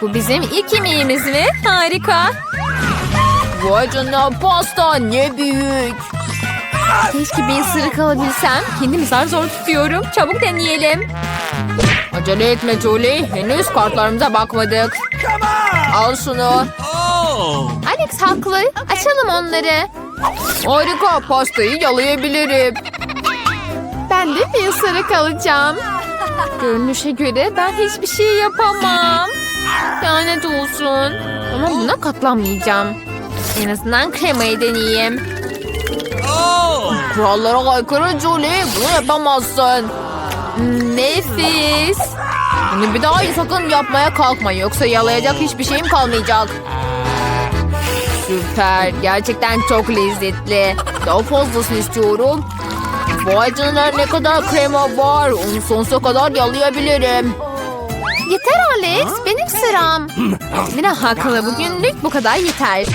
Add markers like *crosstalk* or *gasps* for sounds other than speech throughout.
Bu bizim ilk yemeğimiz mi? Harika. Vay canına pasta ne büyük. Keşke bir ısırık alabilsem. Kendimi zar zor tutuyorum. Çabuk deneyelim. Acele etme Julie. Henüz kartlarımıza bakmadık. Al şunu. Alex haklı. Açalım onları. Harika. Pastayı yalayabilirim. Ben de bir ısırık alacağım. Görünüşe göre ben hiçbir şey yapamam. Lanet olsun. Ama buna katlanmayacağım. En azından kremayı deneyeyim. Kurallara aykırı Julie. Bunu yapamazsın. Nefis. Bunu bir daha sakın yapmaya kalkma. Yoksa yalayacak hiçbir şeyim kalmayacak. Süper. Gerçekten çok lezzetli. Daha fazlasını istiyorum. Vay canına ne kadar krema var. Onu sonsuza kadar yalayabilirim. Yeter Alex. Benim sıram. Mira haklı. Bugünlük bu kadar yeter.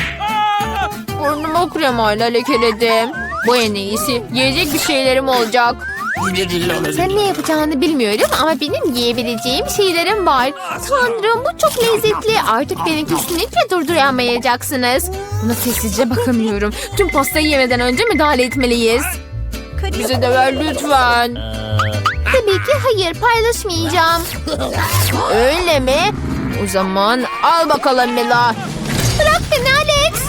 Burnumu kremayla lekeledim. Bu en iyisi. Yiyecek bir şeylerim olacak. Sen ne yapacağını bilmiyorum ama benim yiyebileceğim şeylerim var. Tanrım bu çok lezzetli. Artık beni kesinlikle durduramayacaksınız. Buna sessizce bakamıyorum. Tüm pastayı yemeden önce müdahale etmeliyiz. Bize de ver lütfen. Tabii ki hayır paylaşmayacağım. Öyle mi? O zaman al bakalım Mila. Bırak beni Alex.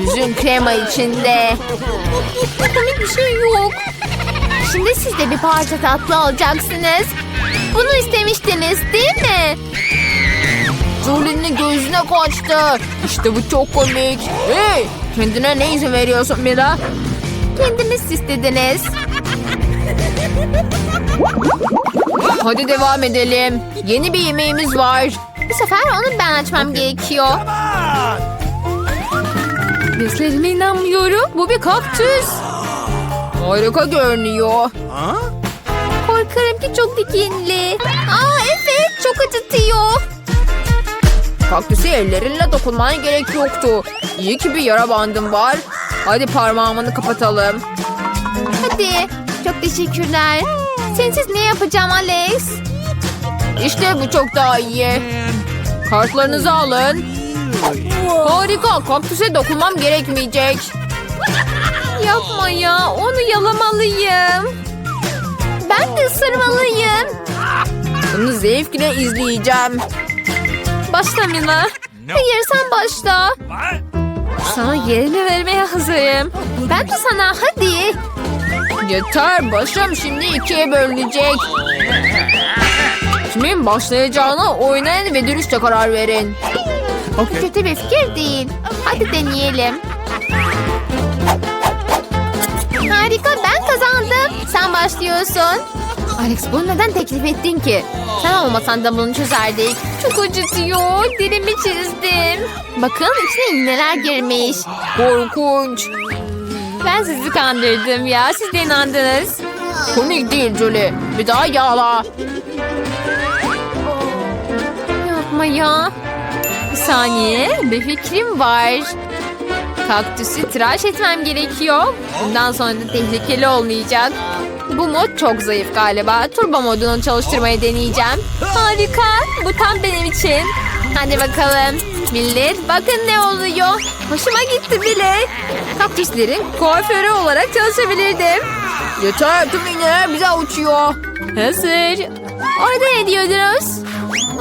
Yüzün krema içinde. Komik bir şey yok. Şimdi siz de bir parça tatlı alacaksınız. Bunu istemiştiniz değil mi? Julie'nin gözüne kaçtı. İşte bu çok komik. Hey, kendine ne izin veriyorsun Mira? Kendiniz istediniz. Hadi devam edelim. Yeni bir yemeğimiz var. Bu sefer onu ben açmam gerekiyor. Gözlerime inanmıyorum. Bu bir kaktüs. Harika görünüyor. Korkarım ki çok dikenli. Aa evet çok acıtıyor. Kaktüse ellerinle dokunmana gerek yoktu. İyi ki bir yara bandım var. Hadi parmağımını kapatalım. Hadi. Çok teşekkürler. Sensiz ne yapacağım Alex? İşte bu çok daha iyi. Kartlarınızı alın. Harika. Kaktüse dokunmam gerekmeyecek. Yapma ya. Onu yalamalıyım. Ben de ısırmalıyım. Bunu zevkle izleyeceğim. Başla Mina. Hayır sen başla. Sana yerini vermeye hazırım. Ben de sana hadi. Yeter başım şimdi ikiye bölünecek. Kimin başlayacağına oynayın ve dürüstçe karar verin. O kötü bir fikir değil. Hadi deneyelim. Harika ben kazandım. Sen başlıyorsun. Alex bunu neden teklif ettin ki? Sen olmasan da bunu çözerdik. Çok acıtıyor. Dilimi çizdim. Bakın içine iğneler girmiş. Korkunç. Ben sizi kandırdım ya. Siz de inandınız. Komik değil Julie. Bir daha yağla. Yapma ya. Bir saniye. Bir fikrim var. Kaktüsü tıraş etmem gerekiyor. Bundan sonra da tehlikeli olmayacak. Bu mod çok zayıf galiba. Turbo modunu çalıştırmayı deneyeceğim. Harika. Bu tam benim için. Hadi bakalım. Millet bakın ne oluyor. Hoşuma gitti bile. Kaktüslerin kuaförü olarak çalışabilirdim. Yeter tüm iğneler bize uçuyor. Hazır. Orada ne diyordunuz?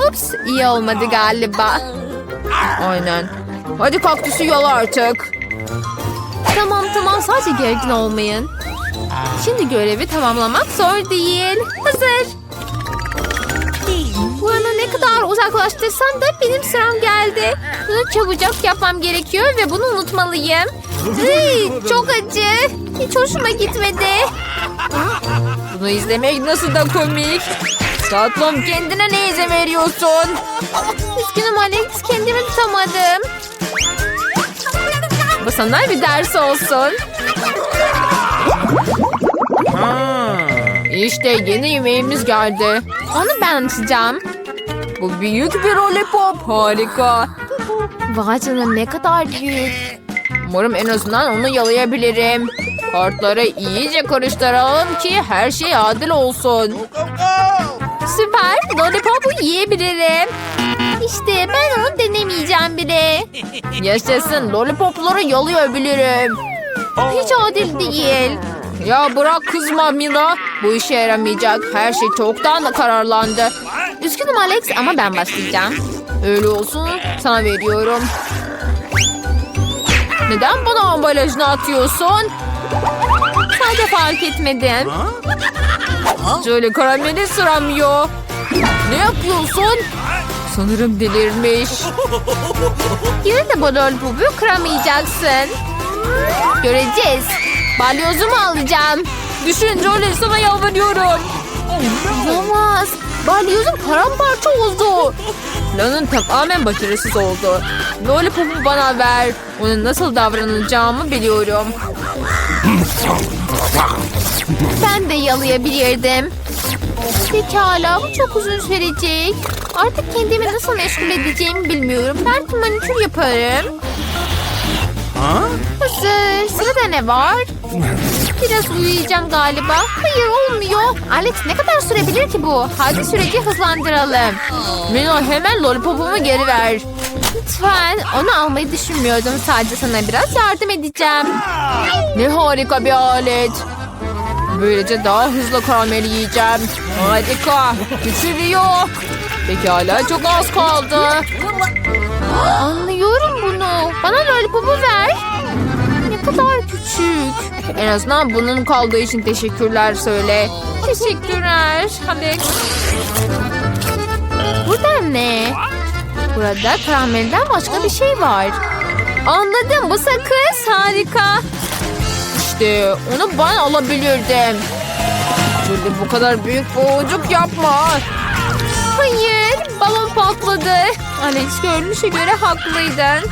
Ups iyi olmadı galiba. Aynen. Hadi kaktüsü yala artık. Tamam tamam sadece gergin olmayın. Şimdi görevi tamamlamak zor değil. Hazır. Ne kadar uzaklaştırsam da benim sıram geldi. Bunu çabucak yapmam gerekiyor ve bunu unutmalıyım. Iy, çok acı. Hiç hoşuma gitmedi. Bunu izlemek nasıl da komik. Tatlım kendine ne izin veriyorsun? Üzgünüm Alex kendimi tutamadım. Bu sana bir ders olsun. İşte yeni yemeğimiz geldi. Onu ben açacağım. Bu büyük bir lollipop. Harika. Vay canına ne kadar büyük. Umarım en azından onu yalayabilirim. Kartları iyice karıştıralım ki her şey adil olsun. Süper. Lollipop'u yiyebilirim. İşte ben onu denemeyeceğim bile. *laughs* Yaşasın. Lollipopları yalayabilirim. Hiç adil değil. Ya bırak kızma Mila. Bu işe yaramayacak. Her şey çoktan da kararlandı. Üzgünüm Alex ama ben başlayacağım. Öyle olsun sana veriyorum. Neden bana ambalajını atıyorsun? Sadece fark etmedim. Şöyle karameli sıramıyor. Ne yapıyorsun? Sanırım delirmiş. Yine de bu lollipopu kıramayacaksın. Göreceğiz. Balyozumu alacağım. Düşün Jolie sana yalvarıyorum. Olamaz. Balyozum paramparça oldu. Planın tamamen başarısız oldu. Lollipop'u bana ver. Onun nasıl davranacağımı biliyorum. Ben de yalayabilirdim. Pekala bu çok uzun sürecek. Artık kendimi nasıl meşgul edeceğimi bilmiyorum. Belki manikür yaparım. Hazır. Sırada ne var? Biraz uyuyacağım galiba. Hayır olmuyor. Alex ne kadar sürebilir ki bu? Hadi süreci hızlandıralım. Mino hemen lollipopumu geri ver. Lütfen. Onu almayı düşünmüyordum. Sadece sana biraz yardım edeceğim. Ne harika bir alet. Böylece daha hızlı karamel yiyeceğim. Harika. Küçülüyor. Pekala çok az kaldı. Anlıyorum bunu. Bana lollipopu ver. Kadar küçük. En azından bunun kaldığı için teşekkürler söyle. Teşekkürler Alex. Burada ne? Burada karamelden başka bir şey var. Anladım bu sakız harika. İşte onu ben alabilirdim. Şöyle bu kadar büyük boğucuk yapma. Hayır balon patladı. Alex görünüşe göre haklıydın.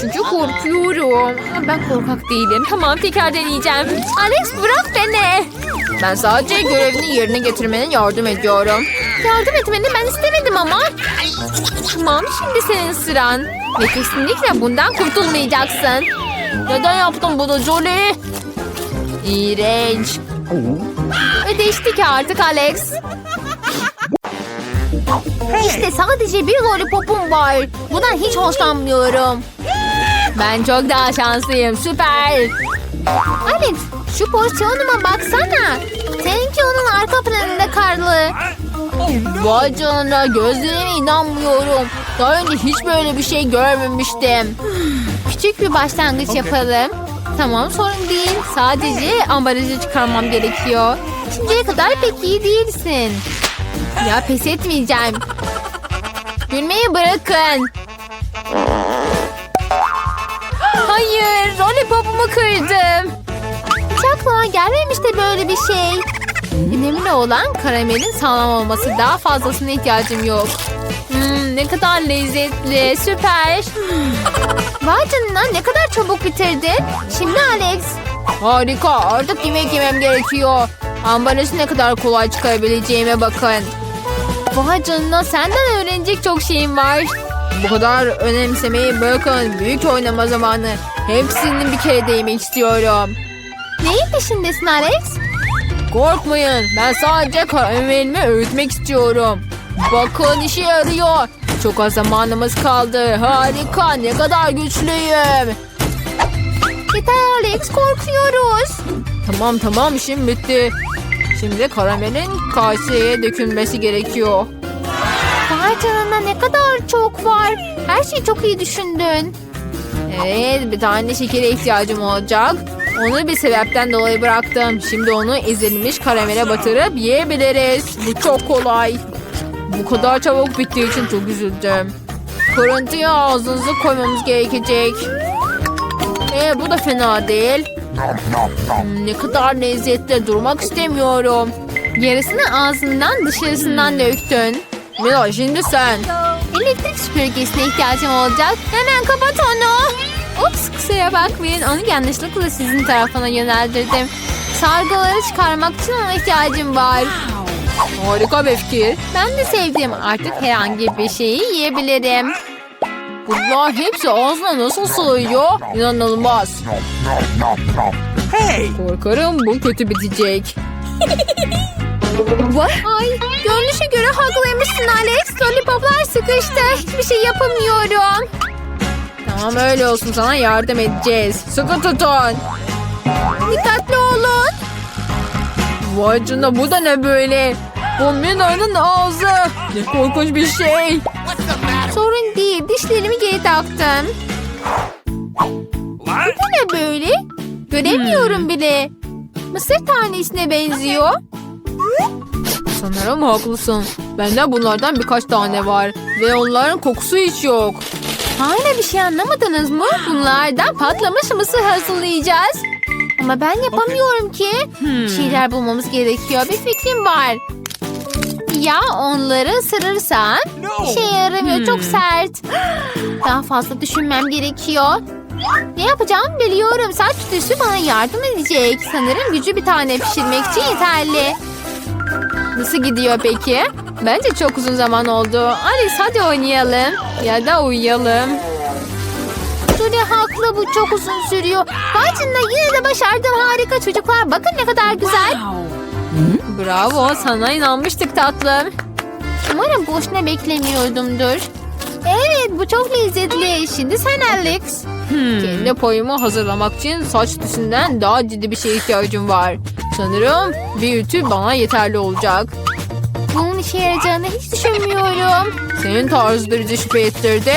Çünkü korkuyorum. Ben korkak değilim. Tamam tekrar deneyeceğim. Alex bırak beni. Ben sadece görevini yerine getirmene yardım ediyorum. Yardım etmeni ben istemedim ama. Tamam şimdi senin sıran. Ve kesinlikle bundan kurtulmayacaksın. Neden yaptın bunu Jolie? İğrenç. Ödeştik artık Alex. İşte sadece bir lollipopum var. Bundan hiç hoşlanmıyorum. Ben çok daha şanslıyım. Süper. Alex şu porsiyonuma baksana. Seninki onun arka planında karlı. Vay canına gözlerime inanmıyorum. Daha önce hiç böyle bir şey görmemiştim. Küçük bir başlangıç yapalım. Tamam sorun değil. Sadece ambalajı çıkarmam gerekiyor. Şimdiye kadar pek iyi değilsin. Ya pes etmeyeceğim. Gülmeyi bırakın. Hayır, lollipopumu kırdım. Hiç aklıma gelmemişti böyle bir şey. Önemli olan karamelin sağlam olması. Daha fazlasına ihtiyacım yok. Hmm, ne kadar lezzetli, süper. Vay canına ne kadar çabuk bitirdin. Şimdi Alex. Harika, artık yemek yemem gerekiyor. Ambalajı ne kadar kolay çıkarabileceğime bakın. Vay canına senden öğrenecek çok şeyim var. Bu kadar önemsemeyi bırakın. Büyük oynama zamanı. Hepsini bir kere değmek istiyorum. Neyin peşindesin Alex? Korkmayın. Ben sadece karamelimi öğütmek istiyorum. Bakın işe yarıyor. Çok az zamanımız kaldı. Harika. Ne kadar güçlüyüm. Yeter Alex korkuyoruz. Tamam tamam işim bitti. Şimdi karamelin kaseye dökülmesi gerekiyor. Vay canına ne kadar çok var. Her şeyi çok iyi düşündün. Evet bir tane şekere ihtiyacım olacak. Onu bir sebepten dolayı bıraktım. Şimdi onu ezilmiş karamele batırıp yiyebiliriz. Bu çok kolay. Bu kadar çabuk bittiği için çok üzüldüm. Kırıntıya ağzınızı koymamız gerekecek. Ee, bu da fena değil. Hmm, ne kadar lezzetli durmak istemiyorum. Yarısını ağzından dışarısından döktün. Mila şimdi sen. Elektrik süpürgesine ihtiyacım olacak. Hemen kapat onu. Ups kusura bakmayın. Onu yanlışlıkla sizin tarafına yöneldirdim. Sargıları çıkarmak için ona ihtiyacım var. Harika bir fikir. Ben de sevdim. Artık herhangi bir şeyi yiyebilirim. Bunlar hepsi ağzına nasıl sığıyor? İnanılmaz. Hey! Korkarım bu kötü bitecek. *laughs* Ay görünüşe göre haklıymışsın Alex. Lollipoplar sıkıştı. Hiçbir şey yapamıyorum. Tamam öyle olsun sana yardım edeceğiz. Sıkı tutun. Dikkatli olun. Vay canına bu da ne böyle? Bu Mina'nın ağzı. Ne korkunç bir şey. Sorun değil dişlerimi geri taktım. What? Bu ne böyle? Göremiyorum bile. Mısır tanesine benziyor. Sanırım haklısın. Bende bunlardan birkaç tane var. Ve onların kokusu hiç yok. Hala bir şey anlamadınız mı? Bunlardan patlamış mısır hazırlayacağız. Ama ben yapamıyorum ki. Bir şeyler bulmamız gerekiyor. Bir fikrim var. Ya onları ısırırsam? No! İşe yaramıyor. Çok sert. *gasps* Daha fazla düşünmem gerekiyor. Ne yapacağımı biliyorum. Saç tüsü bana yardım edecek. Sanırım gücü bir tane pişirmek için yeterli. Nasıl gidiyor peki? Bence çok uzun zaman oldu. Alice hadi oynayalım. Ya da uyuyalım. Julie haklı bu çok uzun sürüyor. Canına yine de başardım harika çocuklar. Bakın ne kadar güzel. Bravo sana inanmıştık tatlım. Umarım boşuna beklemiyordumdur. Evet bu çok lezzetli. Şimdi sen Alex. Kendi payımı hazırlamak için saç tüsünden daha ciddi bir şeye ihtiyacım var. Sanırım bir ütü bana yeterli olacak. Bunun işe yarayacağını hiç düşünmüyorum. Senin tarzı şüphe ettirdi.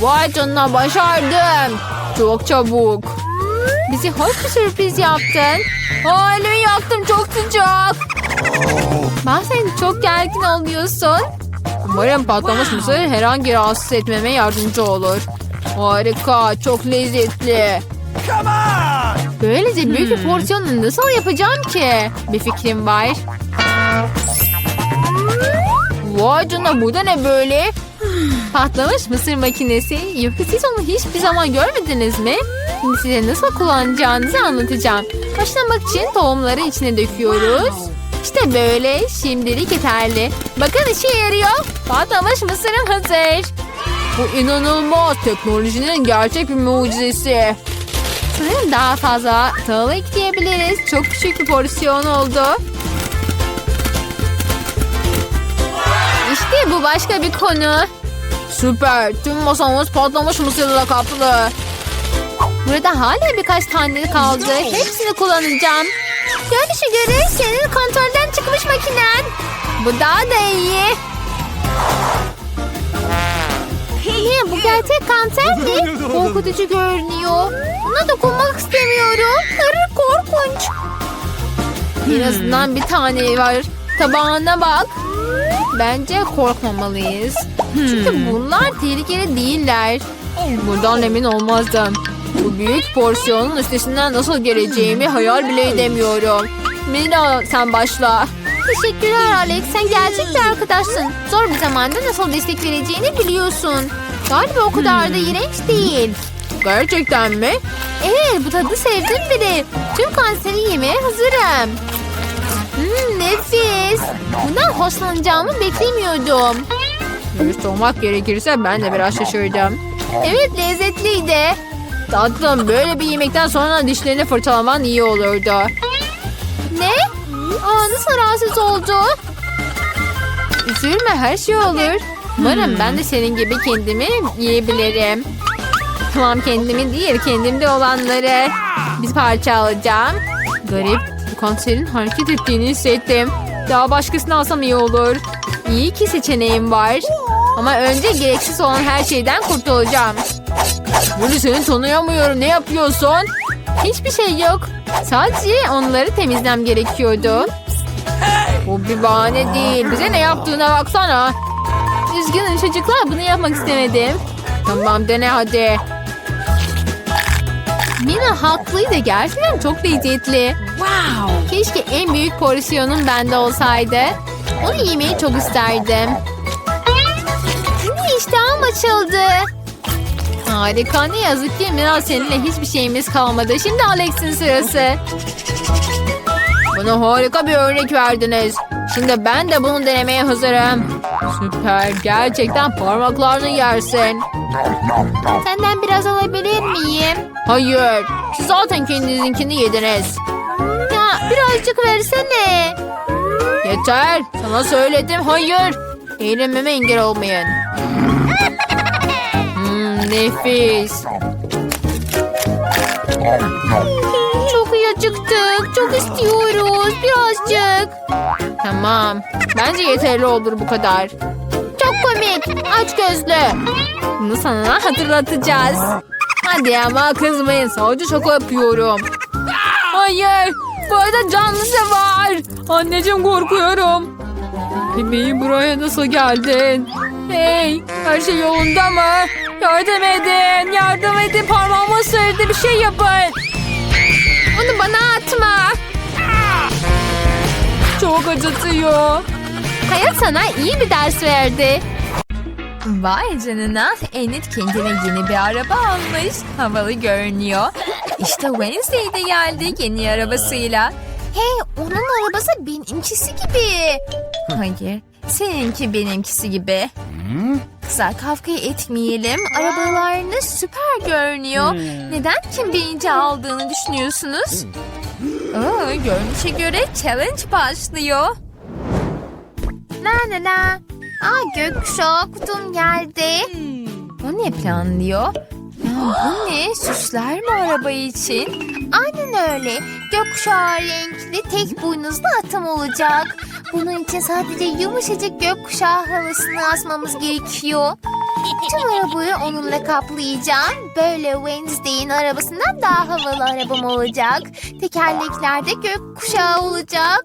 Vay canına başardım. Çok çabuk. Bizi hoş bir sürpriz yaptın. Aa, elimi yaktım çok sıcak. Bazen çok gergin oluyorsun. Umarım patlamış mısır herhangi rahatsız etmeme yardımcı olur. Harika, çok lezzetli. Come on! Böylece büyük bir porsiyonu nasıl yapacağım ki? Bir fikrim var. Vay canına bu da ne böyle? Patlamış mısır makinesi. Yoksa siz onu hiçbir zaman görmediniz mi? Şimdi size nasıl kullanacağınızı anlatacağım. Başlamak için tohumları içine döküyoruz. İşte böyle. Şimdilik yeterli. Bakın işe yarıyor. Patlamış mısırım hazır. Bu inanılmaz. Teknolojinin gerçek bir mucizesi. Sanırım daha fazla tahıl ekleyebiliriz. Çok küçük bir porsiyon oldu. İşte bu başka bir konu. Süper. Tüm masamız patlamış mısırla kaplı. Burada hala birkaç tane kaldı. Hepsini kullanacağım. Görünüşe göre senin kontrolden çıkmış makinen. Bu daha da iyi. Ne bu gerçek kanser mi? Korkutucu görünüyor. Ona dokunmak istemiyorum. Arı korkunç. En azından bir tane var. Tabağına bak. Bence korkmamalıyız. Çünkü bunlar tehlikeli değiller. Bundan emin olmazdım. Bu büyük porsiyonun üstesinden nasıl geleceğimi hayal bile edemiyorum. Mina sen başla. Teşekkürler Alex. Sen gerçek bir arkadaşsın. Zor bir zamanda nasıl destek vereceğini biliyorsun. Galiba o kadar da iğrenç değil. Gerçekten mi? Evet bu tadı sevdim bile. Tüm kanseri yemeye hazırım. Hmm, nefis. Bundan hoşlanacağımı beklemiyordum. Dürüst olmak gerekirse ben de biraz şaşırdım. Evet lezzetliydi. Tatlım böyle bir yemekten sonra dişlerini fırçalaman iyi olurdu. Ne? Aa, nasıl rahatsız oldu? Üzülme her şey olur. Umarım ben de senin gibi kendimi yiyebilirim. Tamam kendimi değil kendimde olanları bir parça alacağım. Garip Konserin hareket ettiğini hissettim. Daha başkasını alsam iyi olur. İyi ki seçeneğim var. Ama önce gereksiz olan her şeyden kurtulacağım. Böyle seni tanıyamıyorum. Ne yapıyorsun? Hiçbir şey yok. Sadece onları temizlem gerekiyordu. Bu bir bahane değil. Bize ne yaptığına baksana. Üzgünüm çocuklar bunu yapmak istemedim. Tamam dene hadi. Mina haklıydı. Gerçekten çok lezzetli. Wow. Keşke en büyük porsiyonum bende olsaydı. Onu yemeyi çok isterdim. Yine iştahım açıldı. Harika ne yazık ki Mina seninle hiçbir şeyimiz kalmadı. Şimdi Alex'in sırası. Bana harika bir örnek verdiniz. Şimdi ben de bunu denemeye hazırım. Süper. Gerçekten parmaklarını yersin. Senden biraz alabilir miyim? Hayır. Siz zaten kendinizinkini yediniz. Ya birazcık versene. Yeter. Sana söyledim. Hayır. Eğlenmeme engel olmayın. *laughs* Hmm, nefis. Çok iyi acıktık. Çok istiyoruz. Birazcık. Tamam. Bence yeterli olur bu kadar. Komik. Aç gözlü. Bunu sana hatırlatacağız. Hadi ama kızmayın. Sadece şaka yapıyorum. Hayır. Bu arada canlısı var. Anneciğim korkuyorum. Bebeğim buraya nasıl geldin? Hey her şey yolunda mı? Yardım edin. Yardım edin. Parmağımı ısırdı. Bir şey yapın. Onu bana atma. Çok acıtıyor. Hayat sana iyi bir ders verdi. Vay canına Enid kendine yeni bir araba almış. Havalı görünüyor. İşte Wednesday de geldi yeni arabasıyla. Hey onun arabası benimkisi gibi. Hayır seninki benimkisi gibi. Kızlar kavga etmeyelim. Arabalarınız süper görünüyor. Neden kim birinci aldığını düşünüyorsunuz? Aa, görünüşe göre challenge başlıyor. La la la. Aa gökkuşağı kutum geldi. O ne planlıyor? Ya bu ne? Süsler mi araba için? Aynen öyle. Gökkuşağı renkli tek boynuzlu atım olacak. Bunun için sadece yumuşacık gökkuşağı halısını asmamız gerekiyor. Tüm arabayı onunla kaplayacağım. Böyle Wednesday'in arabasından daha havalı arabam olacak. Tekerleklerde gökkuşağı olacak.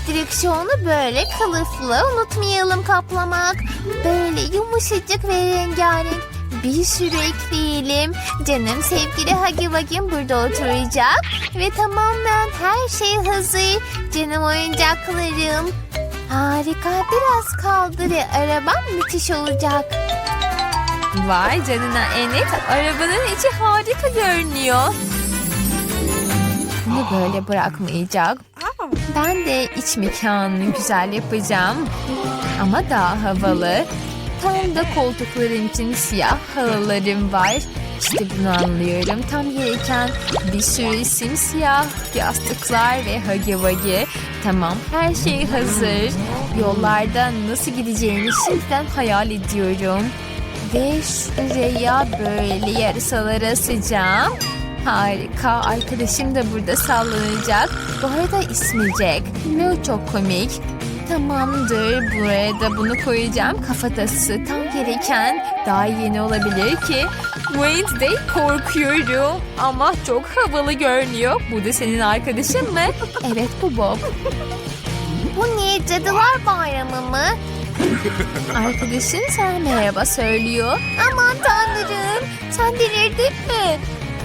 Direksiyonu böyle kılıflı unutmayalım kaplamak. Böyle yumuşacık ve rengarenk. Bir sürü ekleyelim. Canım sevgili Hagi Wagim burada oturacak. Ve tamamen her şey hazır. Canım oyuncaklarım. Harika biraz kaldı ve arabam müthiş olacak. Vay canına Enet arabanın içi harika görünüyor. Bunu böyle bırakmayacak. Ben de iç mekanını güzel yapacağım. Ama daha havalı. Tam da koltuklarım için siyah halılarım var. İşte bunu anlıyorum. Tam gereken bir sürü simsiyah yastıklar ve hagi vagi. Tamam, her şey hazır. Yollarda nasıl gideceğimi şimdiden hayal ediyorum. Ve şuraya böyle yarısaları asacağım. Harika, arkadaşım da burada sallanacak. Bu arada ismi Jack o çok komik. Tamamdır, buraya da bunu koyacağım. Kafatası tam gereken daha yeni olabilir ki. Wednesday korkuyorum ama çok havalı görünüyor. Bu da senin arkadaşın mı? Evet bu Bob. Bu ne? Cadılar Bayramı mı? Arkadaşın sana merhaba söylüyor. Aman tanrım. Sen delirdin mi?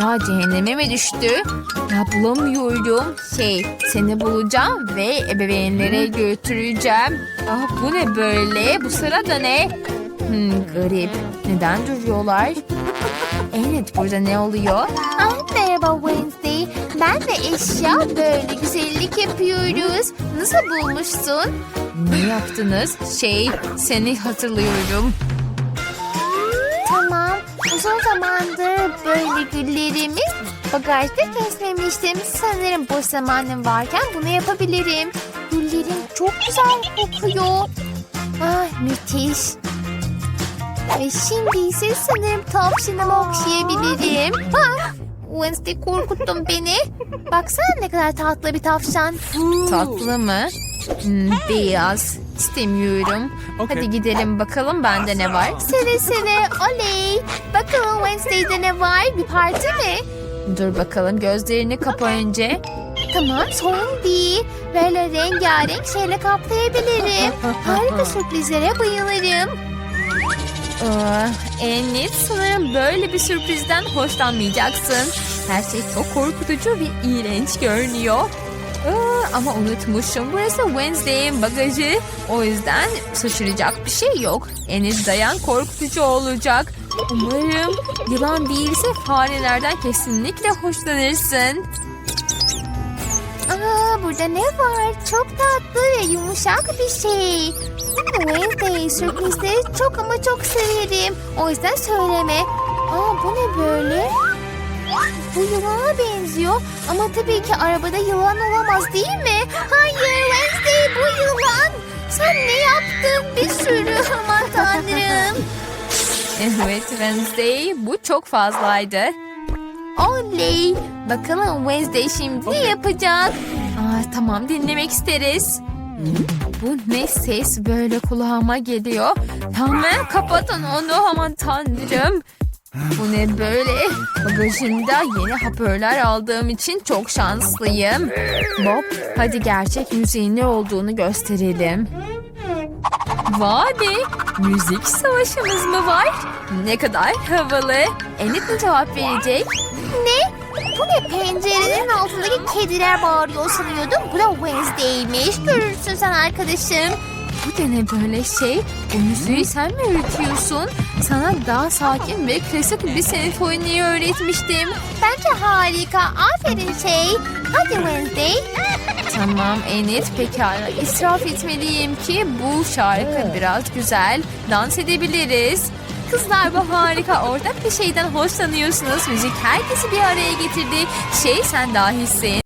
Ya cehenneme mi düştü? Ya bulamıyorum. Şey seni bulacağım ve ebeveynlere götüreceğim. Ah bu ne böyle? Bu sırada ne? Hmm, garip. Neden duruyorlar? Evet burada ne oluyor? Ah, merhaba Wednesday. Ben de eşya böyle güzellik yapıyoruz. Nasıl bulmuşsun? Ne yaptınız? Şey seni hatırlıyorum. Uzun zamandır böyle güllerimiz bagajda kesmemiştim. Sanırım boş zamanım varken bunu yapabilirim. Güllerim çok güzel kokuyor. Ah müthiş. Ve şimdi ise sanırım tavşanımı okşayabilirim. Ah, Wednesday korkuttun beni. Baksana ne kadar tatlı bir tavşan. Tatlı mı? Hmm, beyaz. İstemiyorum. Okey. Hadi gidelim bakalım bende ne var. Seve seve oley. Bakalım Wednesday'de ne var? Bir parti mi? Dur bakalım gözlerini kapa önce. Tamam sorun değil. Böyle rengarenk şeyle kaplayabilirim. Harika *laughs* sürprizlere bayılırım. Aa, Enlit sanırım böyle bir sürprizden hoşlanmayacaksın. Her şey çok korkutucu ve iğrenç görünüyor. Aa, ama unutmuşum. Burası Wednesday'in bagajı. O yüzden şaşıracak bir şey yok. Enis dayan korkutucu olacak. Umarım yılan değilse farelerden kesinlikle hoşlanırsın. Aa, burada ne var? Çok tatlı ve yumuşak bir şey. Wednesday sürprizleri çok ama çok severim. O yüzden söyleme. Aa, bu ne böyle? Bu yılana benziyor ama tabii ki arabada yılan olamaz değil mi? Hayır Wednesday bu yılan. Sen ne yaptın? Bir sürü *laughs* aman tanrım. Evet Wednesday bu çok fazlaydı. Oley. Bakalım Wednesday şimdi ne yapacak? Aa, tamam dinlemek isteriz. Bu ne ses böyle kulağıma geliyor. Hemen kapatın onu aman tanrım. Bu ne böyle? Bagajımda yeni hoparlör aldığım için çok şanslıyım. Bob hadi gerçek müziğin ne olduğunu gösterelim. Vay be! Müzik savaşımız mı var? Ne kadar havalı. Enid mi cevap verecek? Ne? Bu ne pencerenin altındaki kediler bağırıyor sanıyordum. Bu da Wednesday'miş. Görürsün sen arkadaşım. Bu da ne böyle şey? Bu müziği sen mi öğretiyorsun? Sana daha sakin ve klasik bir senfoniyi öğretmiştim. Bence harika. Aferin şey. Hadi Wednesday. *laughs* Tamam Enid pekala israf etmeliyim ki bu şarkı biraz güzel. Dans edebiliriz. Kızlar bu harika ortak bir şeyden hoşlanıyorsunuz. Müzik herkesi bir araya getirdi. Şey sen dahisin.